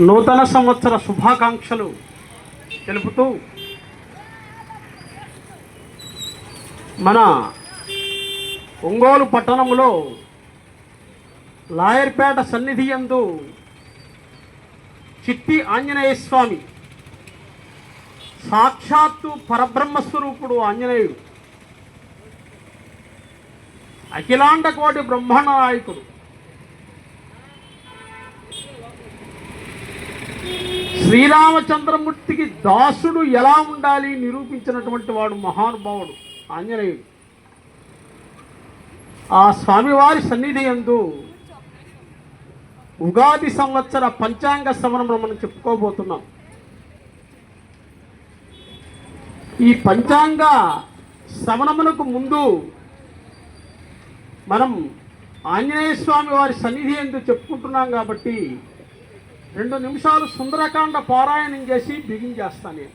నూతన సంవత్సర శుభాకాంక్షలు తెలుపుతూ మన ఒంగోలు పట్టణంలో లాయర్పేట సన్నిధి ఎందు చిట్టి ఆంజనేయ స్వామి సాక్షాత్తు పరబ్రహ్మస్వరూపుడు ఆంజనేయుడు. అఖిలాండ కోటి బ్రహ్మాండ నాయకుడు శ్రీరామచంద్రమూర్తికి దాసుడు ఎలా ఉండాలి నిరూపించినటువంటి వాడు మహానుభావుడు ఆంజనేయుడు. ఆ స్వామివారి సన్నిధి యందు ఉగాది సంవత్సర పంచాంగ శ్రవణం మనం చెప్పుకోబోతున్నాం. ఈ పంచాంగ శ్రవణమునకు ముందు మనం ఆంజనేయ స్వామి వారి సన్నిధి ఎందు చెప్పుకుంటున్నాం కాబట్టి రెండు నిమిషాలు సుందరకాండ పారాయణం చేసి బిగించేస్తాను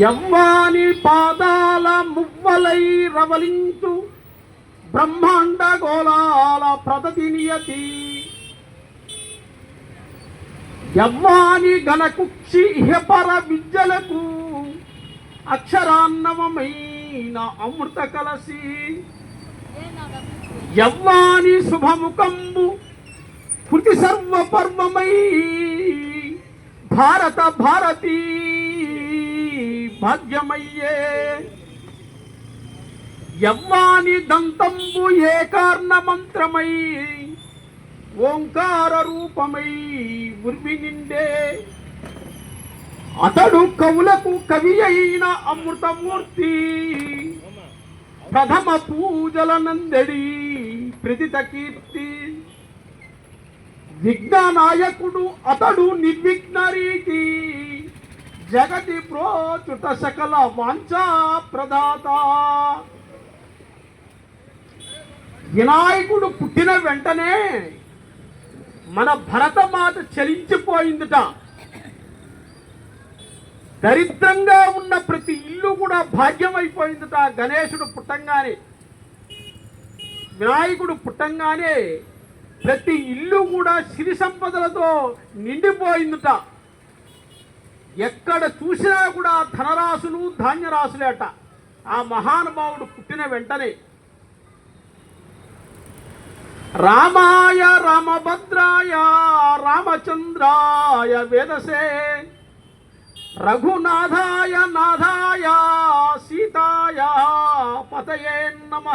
యవ్వాని పాదాల మువ్వలై రవలించు బ్రహ్మాండ గోళాల ప్రదతి నియతి యవ్వాని గణకుక్షి ఇహపర విద్యలకు అక్షరాన్నవమైన అమృత కలసి యవ్వాని శుభముఖంబు కృతి సర్వ పర్వమై భారత భారతీ భాగ్యమయ్యే. యవ్వాని దంతంబు ఏ కారణ మంత్రమై ఓంకార రూపమై ఉర్వి నిండే. అతడు కవులకు కవి అయిన అమృతమూర్తి. ప్రథమ పూజల నందడి ప్రతిత కీర్తి. విఘ్ననాయకుడు అతడు నిర్విఘ్న రీతి. జగతి ప్రోచుట సకల వాంఛా ప్రదాత. వినాయకుడు పుట్టిన వెంటనే మన భరతమాత చలించిపోయిందిట. దరిద్రంగా ఉన్న ప్రతి ఇల్లు కూడా భాగ్యం అయిపోయిందిట గణేశుడు పుట్టంగానే వినాయకుడు పుట్టంగానే ప్రతి ఇల్లు కూడా సిరి సంపదలతో నిండిపోయిందిట. ఎక్కడ చూసినా కూడా ధనరాశులు ధాన్యరాశులేట. ఆ మహానుభావుడు పుట్టిన వెంటనే రామాయ రామభద్రాయ రామచంద్రాయ వేదసే రఘునాథాయ నాథాయ సీతాయ పతయే నమ.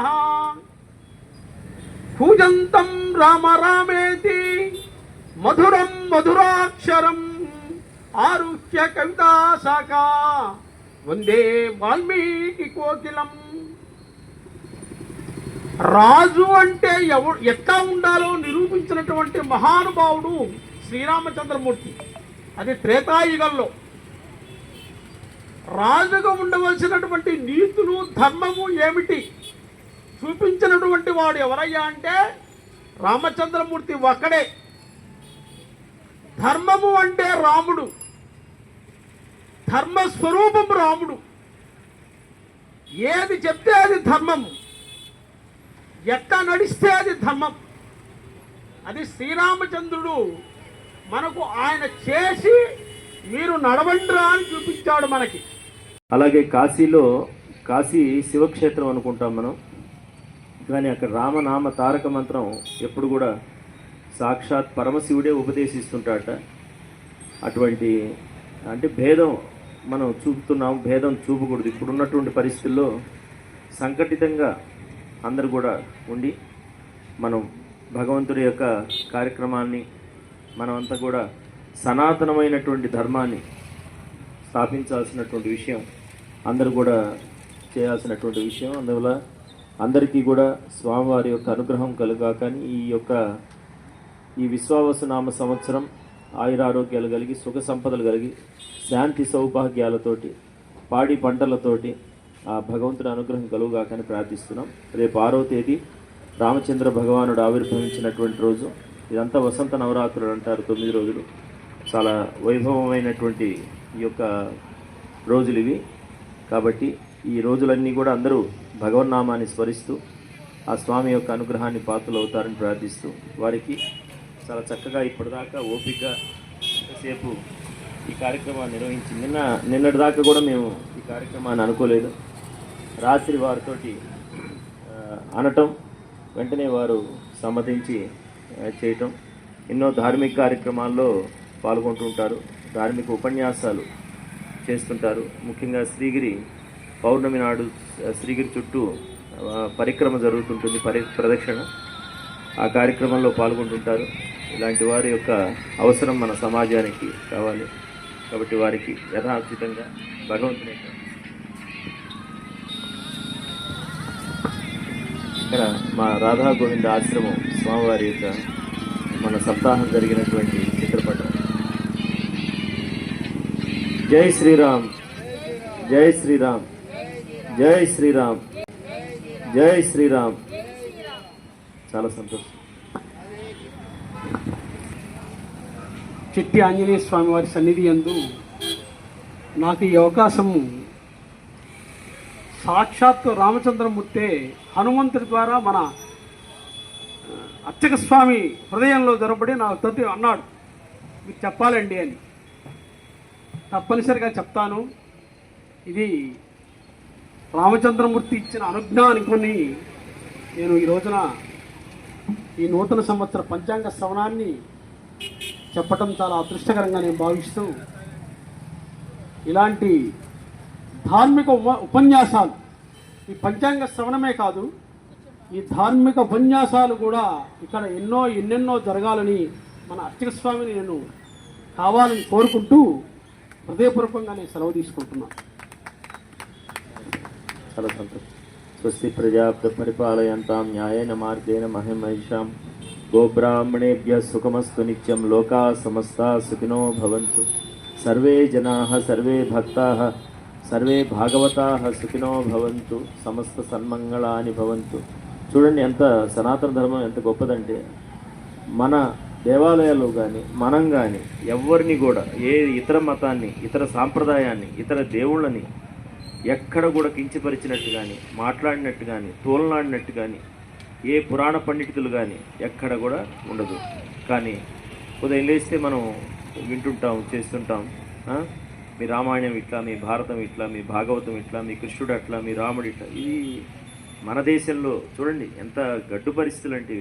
పూజంతం రామ రామేతి మధురం మధురాక్షరం ఆరుహ్య కవితా శాఖ వందే వాల్మీకి కోకిలం. రాజు అంటే ఎవడు ఎట్లా ఉండాలో నిరూపించినటువంటి మహానుభావుడు శ్రీరామచంద్రమూర్తి. అది త్రేతాయుగంలో. రాజుగా ఉండవలసినటువంటి నీతులు ధర్మము ఏమిటి? చూపించినటువంటి వాడు ఎవరయ్యా అంటే రామచంద్రమూర్తి ఒక్కడే. ధర్మము అంటే రాముడు. ధర్మస్వరూపం రాముడు. ఏది చెప్తే అది ధర్మము. ఎట్ట నడిస్తే అది ధర్మం. అది శ్రీరామచంద్రుడు మనకు ఆయన చేసి మీరు నడవండిరా అని చూపించాడు మనకి. అలాగే కాశీలో కాశీ శివక్షేత్రం అనుకుంటాం మనం. కానీ అక్కడ రామనామ తారక మంత్రం ఎప్పుడు కూడా సాక్షాత్ పరమశివుడే ఉపదేశిస్తుంటాడట. అటువంటి అంటే భేదం మనం చూపుతున్నాం భేదం చూపకూడదు. ఇప్పుడున్నటువంటి పరిస్థితుల్లో సంఘటితంగా అందరు కూడా ఉండి మనం భగవంతుడి యొక్క కార్యక్రమాన్ని మనమంతా కూడా సనాతనమైనటువంటి ధర్మాన్ని స్థాపించాల్సినటువంటి విషయం అందరూ కూడా చేయాల్సినటువంటి విషయం. అందువల్ల అందరికీ కూడా స్వామివారి యొక్క అనుగ్రహం కలుగా కానీ ఈ యొక్క ఈ విశ్వావసనామ సంవత్సరం ఆయురారోగ్యాలు కలిగి సుఖ సంపదలు కలిగి శాంతి సౌభాగ్యాలతోటి పాడి పంటలతోటి ఆ భగవంతుడి అనుగ్రహం కలుగుగాకని ప్రార్థిస్తున్నాం. రేపు ఆరో తేదీ రామచంద్ర భగవానుడు ఆవిర్భవించినటువంటి రోజు. ఇదంతా వసంత నవరాత్రులు అంటారు తొమ్మిది రోజులు. చాలా వైభవమైనటువంటి ఈ యొక్క రోజులు ఇవి. కాబట్టి ఈ రోజులన్నీ కూడా అందరూ భగవన్నామాన్ని స్మరిస్తూ ఆ స్వామి యొక్క అనుగ్రహాన్ని పాత్రలు అవుతారని ప్రార్థిస్తూ వారికి చాలా చక్కగా ఇప్పటిదాకా ఓపికగా సేపు ఈ కార్యక్రమాన్ని నిర్వహించి నిన్న నిన్నటి దాకా కూడా మేము ఈ కార్యక్రమాన్ని అనుకోలేదు. రాత్రి వారితోటి అనటం వెంటనే వారు సమ్మతించి చేయటం. ఎన్నో ధార్మిక కార్యక్రమాల్లో పాల్గొంటుంటారు ధార్మిక ఉపన్యాసాలు చేస్తుంటారు. ముఖ్యంగా శ్రీగిరి పౌర్ణమి నాడు శ్రీగిరి చుట్టూ పరిక్రమ జరుగుతుంటుంది పరి ప్రదక్షిణ. ఆ కార్యక్రమంలో పాల్గొంటుంటారు. ఇలాంటి వారి యొక్క అవసరం మన సమాజానికి కావాలి. కాబట్టి వారికి యథాచితంగా భగవంతుని ఇక్కడ మా రాధా గోవింద ఆశ్రమం స్వామివారి యొక్క మన సప్తాహం జరిగినటువంటి చిత్రపటం. జై శ్రీరామ్. జై శ్రీరామ్. జై శ్రీరామ్. జై శ్రీరామ్. చాలా సంతోషం. చిట్టి ఆంజనేయ స్వామి వారి సన్నిధి యందు నాకు ఈ అవకాశము సాక్షాత్తు రామచంద్రమూర్తే హనుమంతుడి ద్వారా మన అర్చక స్వామి హృదయంలో దొరబడి నా తది అన్నాడు. మీకు చెప్పాలండి అని. తప్పనిసరిగా చెప్తాను. ఇది రామచంద్రమూర్తి ఇచ్చిన అనుజ్ఞ అనుకుని నేను ఈ రోజున ఈ నూతన సంవత్సర పంచాంగ శ్రవణాన్ని చెప్పటం చాలా అదృష్టకరంగా నేను భావిస్తూ ఇలాంటి ధార్మిక ఉప- ఉపన్యాసాలు ఈ పంచాంగ శ్రవణమే కాదు ఈ ధార్మిక ఉపన్యాసాలు కూడా ఇక్కడ ఎన్నో ఎన్నెన్నో జరగాలని మన అర్చక స్వామిని నేను కావాలని కోరుకుంటూ హృదయపూర్వకంగా నేను సెలవు తీసుకుంటున్నాను చాలా సంతోషం స్వస్తి ప్రజాప్త పరిపాలయంతాం న్యాయన మార్గేణ మహిమహిషాం. గోబ్రాహ్మణేభ్య సుఖమస్తు నిత్యం లోకా సమస్తా సుఖినో భవంతు. సర్వే జనా సర్వే భక్తా సర్వే భాగవతా సుఖినో భవంతు. సమస్త సన్మంగళాని భవంతు. చూడండి ఎంత సనాతన ధర్మం ఎంత గొప్పదంటే మన దేవాలయాల్లో కానీ మనం కానీ ఎవరిని కూడా ఏ ఇతర మతాన్ని ఇతర సాంప్రదాయాన్ని ఇతర దేవుళ్ళని ఎక్కడ కూడా కించపరిచినట్టు కానీ మాట్లాడినట్టు కానీ తోలనాడినట్టు కానీ ఏ పురాణ పండితులు కానీ ఎక్కడ కూడా ఉండదు. కానీ ఉదయం లేస్తే మనం వింటుంటాం చేస్తుంటాం. మీ రామాయణం ఇట్లా మీ భారతం ఇట్లా మీ భాగవతం ఇట్లా మీ కృష్ణుడు అట్లా మీ రాముడు ఇట్లా. ఇది మన దేశంలో చూడండి ఎంత గడ్డు పరిస్థితులు అంటే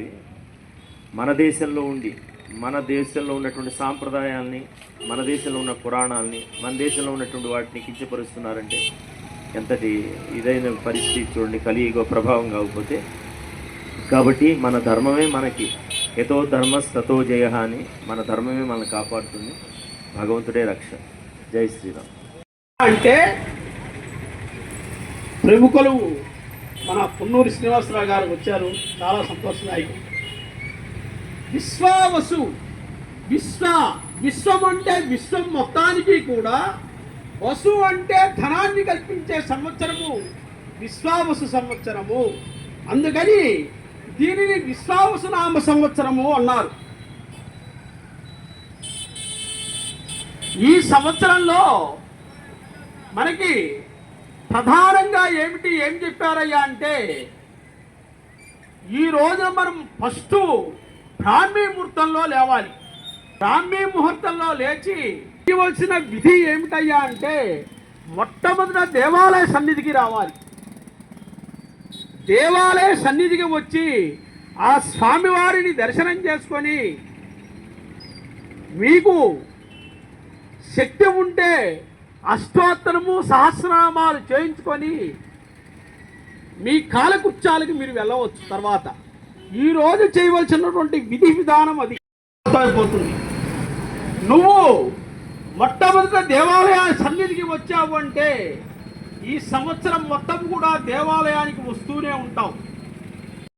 మన దేశంలో ఉండి మన దేశంలో ఉన్నటువంటి సాంప్రదాయాల్ని మన దేశంలో ఉన్న పురాణాలని మన దేశంలో ఉన్నటువంటి వాటిని కించపరుస్తున్నారంటే ఎంతటి ఇదైన పరిస్థితి చూడండి కలియుగ ప్రభావం కాకపోతే. కాబట్టి మన ధర్మమే మనకి. ఎతో ధర్మ సతో జయ అని మన ధర్మమే మనల్ని కాపాడుతుంది. భగవంతుడే రక్ష. జై శ్రీరామ్. అంటే ప్రముఖులు మన పున్నూరి శ్రీనివాసరావు గారు వచ్చారు. చాలా సంతోషదాయకం విశ్వావసు. విశ్వ విశ్వం అంటే విశ్వం మొత్తానికి కూడా వసు అంటే ధనాన్ని కల్పించే సంవత్సరము విశ్వావసు సంవత్సరము. అందుకని దీనిని విశ్వావసు నామ సంవత్సరము అన్నారు. ఈ సంవత్సరంలో మనకి ప్రధానంగా ఏమిటి ఏం చెప్పారయ్యా అంటే ఈ రోజు మనం ఫస్ట్ బ్రాహ్మీ ముహూర్తంలో లేవాలి. బ్రాహ్మీ ముహూర్తంలో లేచి ఇవ్వవలసిన విధి ఏమిటయ్యా అంటే మొట్టమొదట దేవాలయ సన్నిధికి రావాలి. దేవాలయ సన్నిధికి వచ్చి ఆ స్వామివారిని దర్శనం చేసుకొని మీకు శక్తి ఉంటే అష్టోత్తరము సహస్రనామాలు చేయించుకొని మీ కాలకృత్యాలకి మీరు వెళ్ళవచ్చు తర్వాత. ఈ రోజు చేయవలసినటువంటి విధి విధానం అది. అయిపోతుంది. నువ్వు మొట్టమొదట దేవాలయ సన్నిధికి వచ్చావు అంటే ఈ సంవత్సరం మొత్తం కూడా దేవాలయానికి వస్తూనే ఉంటావు.